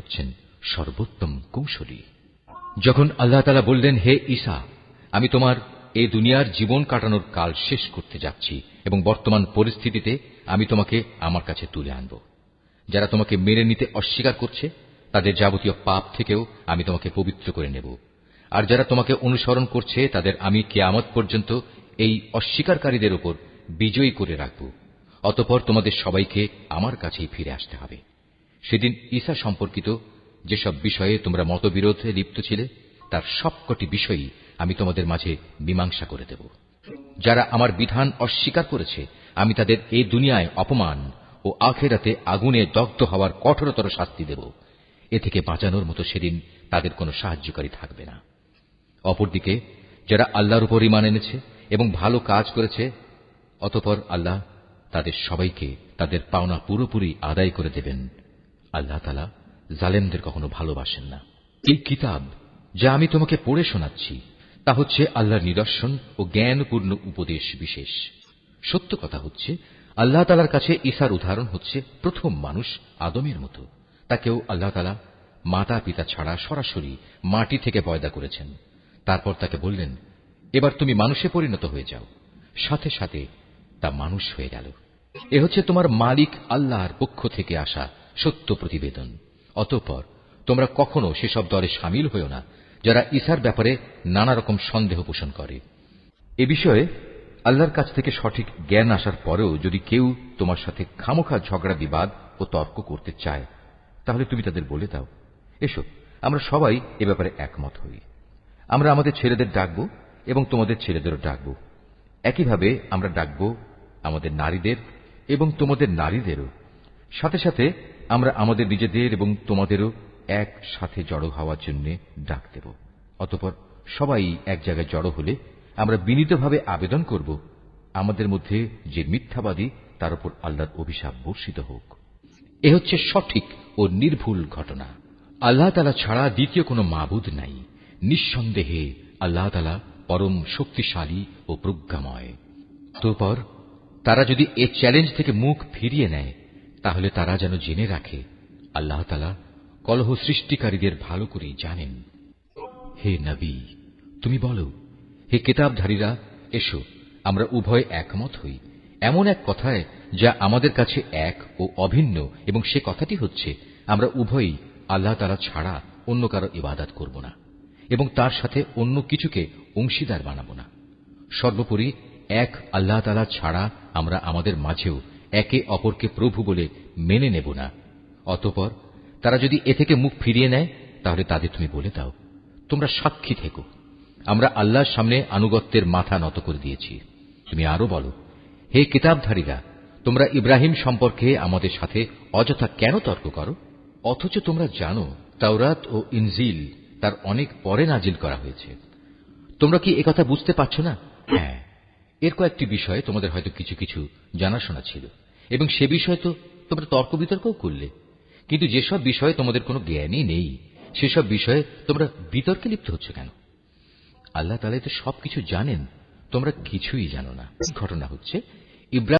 হচ্ছেন সর্বোত্তম কৌশলী। যখন আল্লাহ তালা বললেন, হে ঈসা, আমি তোমার এ দুনিয়ার জীবন কাটানোর কাল শেষ করতে যাচ্ছি এবং বর্তমান পরিস্থিতিতে আমি তোমাকে আমার কাছে তুলে আনব। যারা তোমাকে মেনে নিতে অস্বীকার করছে, তাদের যাবতীয় পাপ থেকেও আমি তোমাকে পবিত্র করে নেব। আর যারা তোমাকে অনুসরণ করছে, তাদের আমি কেয়ামত পর্যন্ত এই অস্বীকারীদের উপর বিজয়ী করে রাখব। অতপর তোমাদের সবাইকে আমার কাছেই ফিরে আসতে হবে। সেদিন ঈসা সম্পর্কিত যেসব বিষয়ে তোমরা মতবিরোধে লিপ্ত ছিলে, তার সবকটি বিষয়ই আমি তোমাদের মাঝে মীমাংসা করে দেব। যারা আমার বিধান অস্বীকার করেছে, আমি তাদের এই দুনিয়ায় অপমান ও আখেরাতে আগুনে দগ্ধ হওয়ার কঠোরতর শাস্তি দেব। এ থেকে বাঁচানোর মতো সেদিন তাদের কোনো সাহায্যকারী থাকবে না। অপরদিকে, যারা আল্লাহর উপর ইমান এনেছে এবং ভালো কাজ করেছে, অতপর আল্লাহ তাদের সবাইকে তাদের পাওনা পুরোপুরি আদায় করে দেবেন। আল্লাহ তালা জালেমদের কখনো ভালোবাসেন না। এই কিতাব যা আমি তোমাকে পড়ে শোনাচ্ছি, তা হচ্ছে আল্লাহর নিদর্শন ও জ্ঞানপূর্ণ উপদেশ বিশেষ। সত্য কথা হচ্ছে, আল্লাহ তালার কাছে ঈসার উদাহরণ হচ্ছে প্রথম মানুষ আদমের মতো। তাকেও আল্লাহ তালা মাতা পিতা ছাড়া সরাসরি মাটি থেকে পয়দা করেছেন। তারপর তাকে বললেন, এবার তুমি মানুষে পরিণত হয়ে যাও। সাথে সাথে তা মানুষ হয়ে গেল। এ হচ্ছে তোমার মালিক আল্লাহর পক্ষ থেকে আসা সত্য প্রতিবেদন। অতঃপর, তোমরা কখনো সেসব দলে সামিল হয়েও না, যারা ঈসার ব্যাপারে নানা রকম সন্দেহ পোষণ করে। এ বিষয়ে আল্লাহর কাছ থেকে সঠিক জ্ঞান আসার পরেও যদি কেউ তোমার সাথে খামোখা ঝগড়া, বিবাদ ও তর্ক করতে চায়, তাহলে তুমি তাদের বলে দাও। এসো, আমরা সবাই এ ব্যাপারে একমত হই। আমরা আমাদের ছেলেদের ডাকব এবং তোমাদের ছেলেদেরও ডাকব। একইভাবে আমরা ডাকব আমাদের নারীদের এবং তোমাদের নারীদেরও। সাথে সাথে আমরা আমাদের নিজেদের এবং তোমাদেরও এক সাথে জড়ো হওয়ার জন্য ডাক দেব। অতপর সবাই এক জায়গায় জড়ো হলে আমরা বিনীতভাবে আবেদন করব, আমাদের মধ্যে যে মিথ্যাবাদী তার উপর আল্লাহর অভিশাপ বর্ষিত হোক। এ হচ্ছে সঠিক ও নির্ভুল ঘটনা। আল্লাহ তালা ছাড়া দ্বিতীয় কোনো মাবুদ নাই। নিঃসন্দেহে আল্লাহ তালা পরম শক্তিশালী ও প্রজ্ঞাময়। তোপর তারা যদি এ চ্যালেঞ্জ থেকে মুখ ফিরিয়ে নেয় তাহলে তারা যেন জেনে রাখে, আল্লাহ তালা কলহ সৃষ্টিকারীদের ভালো করেই জানেন। হে নবী, তুমি বলো, হে কেতাবধারীরা, এসো, আমরা উভয় একমত হই। এমন এক কথায়, যা আমাদের কাছে এক ও অভিন্ন, এবং সে কথাটি হচ্ছে, আমরা উভয়ই আল্লাহ তালা ছাড়া অন্য কারও ইবাদাত করব না, এবং তার সাথে অন্য কিছুকে অংশীদার বানাব না। সর্বোপরি, এক আল্লাহ তালা ছাড়া আমরা আমাদের মাঝেও একে অপরকে প্রভু বলে মেনে নেব না। অতপর তারা যদি এ থেকে মুখ ফিরিয়ে নেয়, তাহলে তাদের তুমি বলে দাও, তোমরা সাক্ষী থেকো। আমরা আল্লাহর সামনে আনুগত্যের মাথা নত করে দিয়েছি। তুমি আরও বলো, হে কিতাবধারীরা, তোমরা ইব্রাহিম সম্পর্কে আমাদের সাথে অযথা কেন তর্ক করো? অথচ তোমরা জানো, তাওরাত ও ইনজিল তার অনেক পরে নাজিল করা হয়েছে। তোমরা কি একথা বুঝতে পারছ না? হ্যাঁ এর কয়েকটি বিষয়ে তোমাদের হয়তো কিছু কিছু জানাশোনা ছিল, এবং সে বিষয়ে তো তোমরা তর্ক বিতর্কও করলে। কিন্তু যেসব বিষয়ে তোমাদের কোনো জ্ঞানই নেই, সেসব বিষয়ে তোমরা বিতর্কে লিপ্ত হচ্ছে কেন? আল্লাহ তালে তো সবকিছু জানেন, তোমরা কিছুই জানো না। ঘটনা হচ্ছে ইব্রাহিম